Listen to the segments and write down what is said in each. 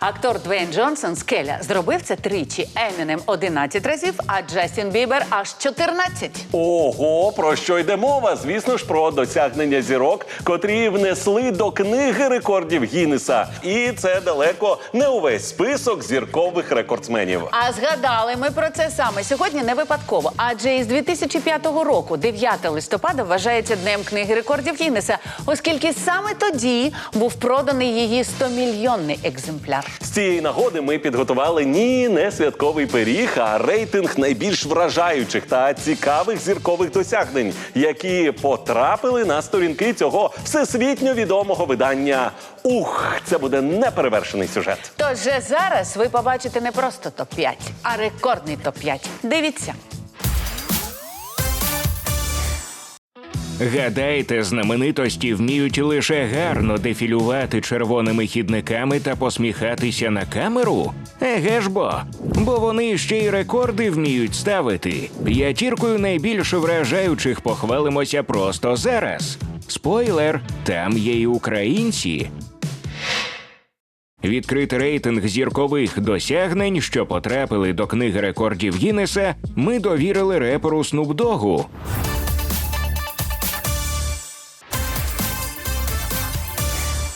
Актор Двейн Джонсон Скеля зробив це тричі. Емінем 11 разів, а Джастін Бібер аж 14. Ого, про що йде мова? Звісно ж, про досягнення зірок, котрі внесли до книги рекордів Гіннеса. І це далеко не увесь список зіркових рекордсменів. А згадали ми про це саме сьогодні не випадково. Адже із 2005 року, 9 листопада, вважається днем книги рекордів Гіннеса, оскільки саме тоді був проданий її 100-мільйонний екземпляр. З цієї нагоди ми підготували ні не святковий пиріг, а рейтинг найбільш вражаючих та цікавих зіркових досягнень, які потрапили на сторінки цього всесвітньо відомого видання. Ух, це буде неперевершений сюжет. Тож зараз ви побачите не просто топ 5 а рекордний топ 5 Дивіться. Гадаєте, знаменитості вміють лише гарно дефілювати червоними хідниками та посміхатися на камеру? Еге ж бо, бо вони ще й рекорди вміють ставити. П'ятіркою найбільш вражаючих похвалимося просто зараз. Спойлер, там є й українці. Відкрити рейтинг зіркових досягнень, що потрапили до книги рекордів Гіннеса, ми довірили реперу Снупдогу.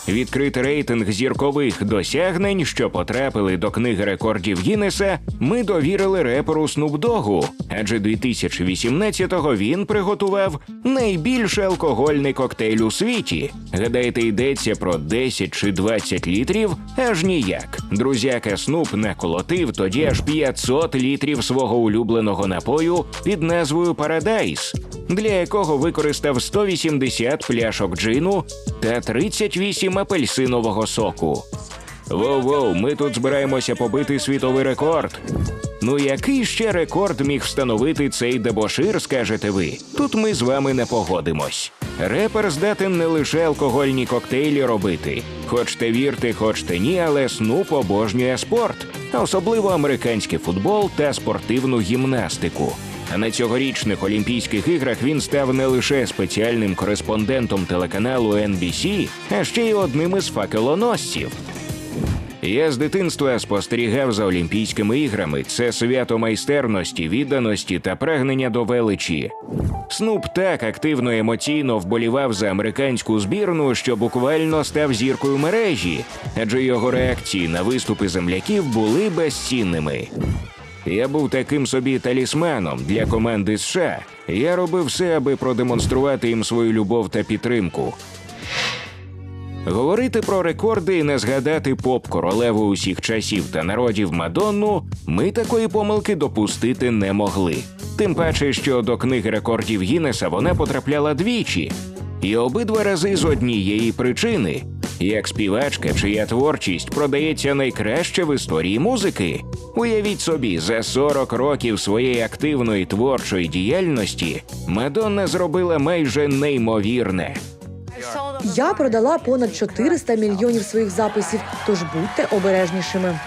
Відкрити рейтинг зіркових досягнень, що потрапили до книги рекордів Гіннеса, ми довірили реперу Снупдогу, адже 2018-го він приготував найбільший алкогольний коктейль у світі. Гадаєте, йдеться про 10 чи 20 літрів? Аж ніяк. Друзяка Снуп наколотив тоді аж 500 літрів свого улюбленого напою під назвою Парадайс, для якого використав 180 пляшок джину та 38 апельсинового соку. Воу-воу, ми тут збираємося побити світовий рекорд. Ну який ще рекорд міг встановити цей дебошир, скажете ви? Тут ми з вами не погодимось. Репер здатен не лише алкогольні коктейлі робити. Хочте вірте, хочте ні, але Снуп обожнює спорт, а особливо американський футбол та спортивну гімнастику. А на цьогорічних Олімпійських іграх він став не лише спеціальним кореспондентом телеканалу NBC, а ще й одним із факелоносців. Я з дитинства спостерігав за Олімпійськими іграми. Це свято майстерності, відданості та прагнення до величі. Снуп так активно емоційно вболівав за американську збірну, що буквально став зіркою мережі, адже його реакції на виступи земляків були безцінними. Я був таким собі талісманом для команди США. Я робив все, аби продемонструвати їм свою любов та підтримку. Говорити про рекорди і не згадати поп королеву усіх часів та народів Мадонну ми такої помилки допустити не могли. Тим паче, що до книги рекордів Гіннеса вона потрапляла двічі, і обидва рази з однієї причини. Як співачка, чия творчість продається найкраще в історії музики. Уявіть собі, за 40 років своєї активної творчої діяльності Мадонна зробила майже неймовірне. Я продала понад 400 мільйонів своїх записів, тож будьте обережнішими.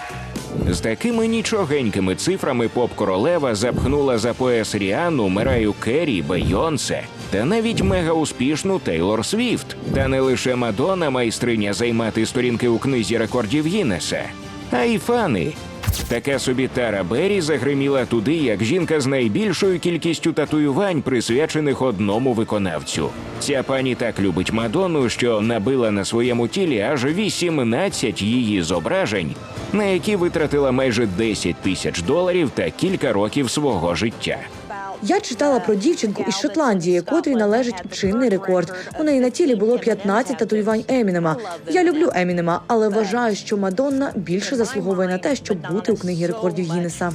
З такими нічогенькими цифрами поп королева запхнула за пояс Ріану, Мераю Керрі, Бейонсе та навіть мега-успішну Тейлор Свіфт. Та не лише Мадонна майстриня займати сторінки у книзі рекордів Гіннеса, а й фани. Така собі Тара Беррі загриміла туди, як жінка з найбільшою кількістю татуювань, присвячених одному виконавцю. Ця пані так любить Мадонну, що набила на своєму тілі аж 18 її зображень, на які витратила майже 10 тисяч доларів та кілька років свого життя. Я читала про дівчинку із Шотландії, котрій належить чинний рекорд. У неї на тілі було 15 татуювань Емінема. Я люблю Емінема, але вважаю, що Мадонна більше заслуговує на те, щоб бути у книгі рекордів Гіннеса.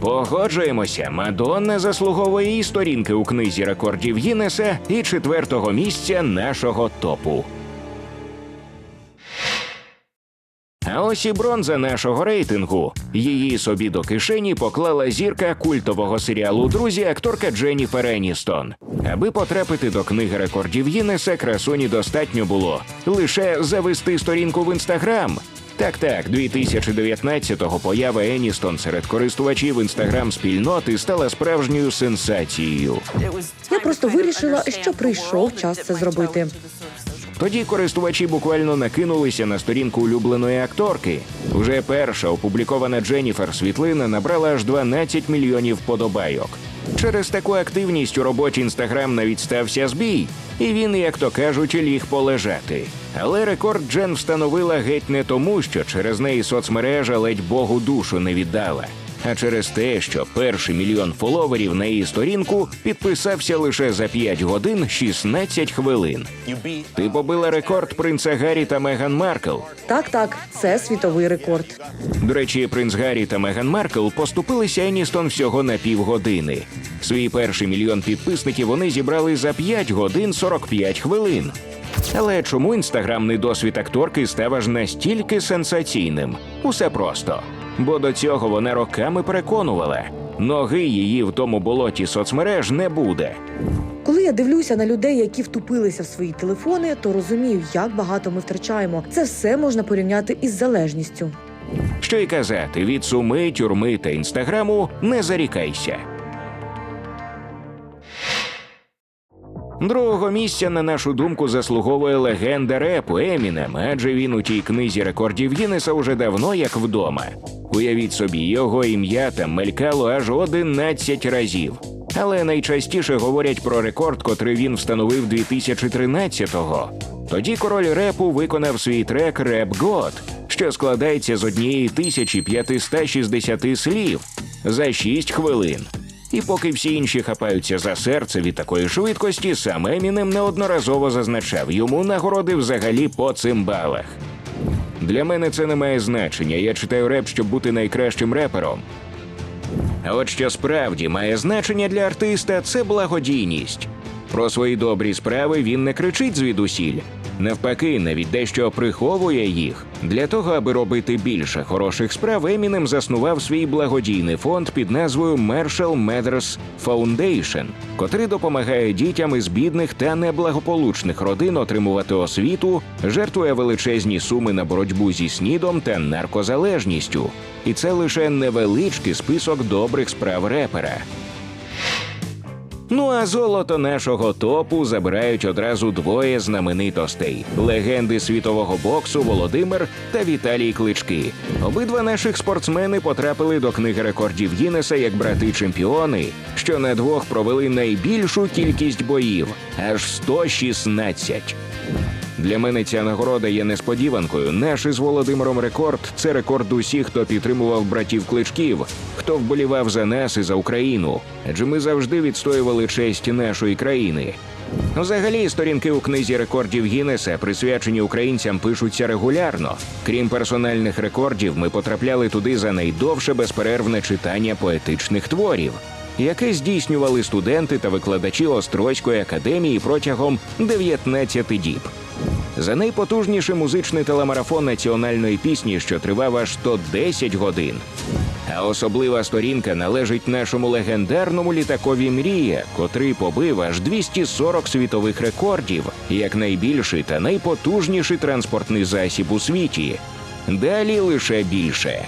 Погоджуємося, Мадонна заслуговує і сторінки у книзі рекордів Гіннеса і четвертого місця нашого топу. А ось і бронза нашого рейтингу. Її собі до кишені поклала зірка культового серіалу Друзі, акторка Дженніфер Еністон. Аби потрапити до книги рекордів Гіннеса, красуні достатньо було лише завести сторінку в інстаграм. Так, так, 2019-го поява Еністон серед користувачів інстаграм спільноти стала справжньою сенсацією. Я просто вирішила, що прийшов час це зробити. Тоді користувачі буквально накинулися на сторінку улюбленої акторки. Вже перша опублікована Дженніфер світлина набрала аж 12 мільйонів подобайок. Через таку активність у роботі інстаграм навіть стався збій, і він, як то кажуть, ліг полежати. Але рекорд Джен встановила геть не тому, що через неї соцмережа ледь Богу душу не віддала, а через те, що перший мільйон фоловерів на її сторінку підписався лише за 5 годин 16 хвилин. Ти побила рекорд принца Гаррі та Меган Маркл. Так, так, це світовий рекорд. До речі, принц Гаррі та Меган Маркл поступилися Еністон всього на півгодини. Свій перший мільйон підписників вони зібрали за 5 годин 45 хвилин. Але чому інстаграмний досвід акторки став аж настільки сенсаційним? Усе просто. Бо до цього вона роками переконувала, ноги її в тому болоті соцмереж не буде. Коли я дивлюся на людей, які втупилися в свої телефони, то розумію, як багато ми втрачаємо. Це все можна порівняти із залежністю. Що й казати, від суми, тюрми та інстаграму не зарікайся. Другого місця, на нашу думку, заслуговує легенда репу Емінем, адже він у тій книзі рекордів Гіннеса уже давно як вдома. Уявіть собі, його ім'я там мелькало аж 11 разів. Але найчастіше говорять про рекорд, котрий він встановив 2013-го. Тоді король репу виконав свій трек Реп Год, що складається з однієї 1560 слів за 6 хвилин. І поки всі інші хапаються за серце від такої швидкості, сам Емінем неодноразово зазначав йому нагороди взагалі по цимбалах. Для мене це не має значення. Я читаю реп, щоб бути найкращим репером. А от що справді має значення для артиста, це благодійність. Про свої добрі справи він не кричить звідусіль. Навпаки, навіть дещо приховує їх. Для того, аби робити більше хороших справ, Емінем заснував свій благодійний фонд під назвою Marshall Mathers Foundation, котрий допомагає дітям із бідних та неблагополучних родин отримувати освіту, жертвує величезні суми на боротьбу зі снідом та наркозалежністю. І це лише невеличкий список добрих справ репера. Ну а золото нашого топу забирають одразу двоє знаменитостей: легенди світового боксу Володимир та Віталій Клички. Обидва наших спортсмени потрапили до книги рекордів Гіннеса як брати-чемпіони, що на двох провели найбільшу кількість боїв аж 116. Для мене ця нагорода є несподіванкою. Наш із Володимиром рекорд це рекорд усіх, хто підтримував братів кличків, хто вболівав за нас і за Україну. Адже ми завжди відстоювали честь нашої країни. Взагалі, сторінки у книзі рекордів Гіннеса, присвячені українцям, пишуться регулярно. Крім персональних рекордів, ми потрапляли туди за найдовше безперервне читання поетичних творів, яке здійснювали студенти та викладачі Острозької академії протягом 19 діб. За найпотужніший музичний телемарафон національної пісні, що тривав аж 110 годин. А особлива сторінка належить нашому легендарному літакові Мрія, котрий побив аж 240 світових рекордів, як найбільший та найпотужніший транспортний засіб у світі. Далі лише більше.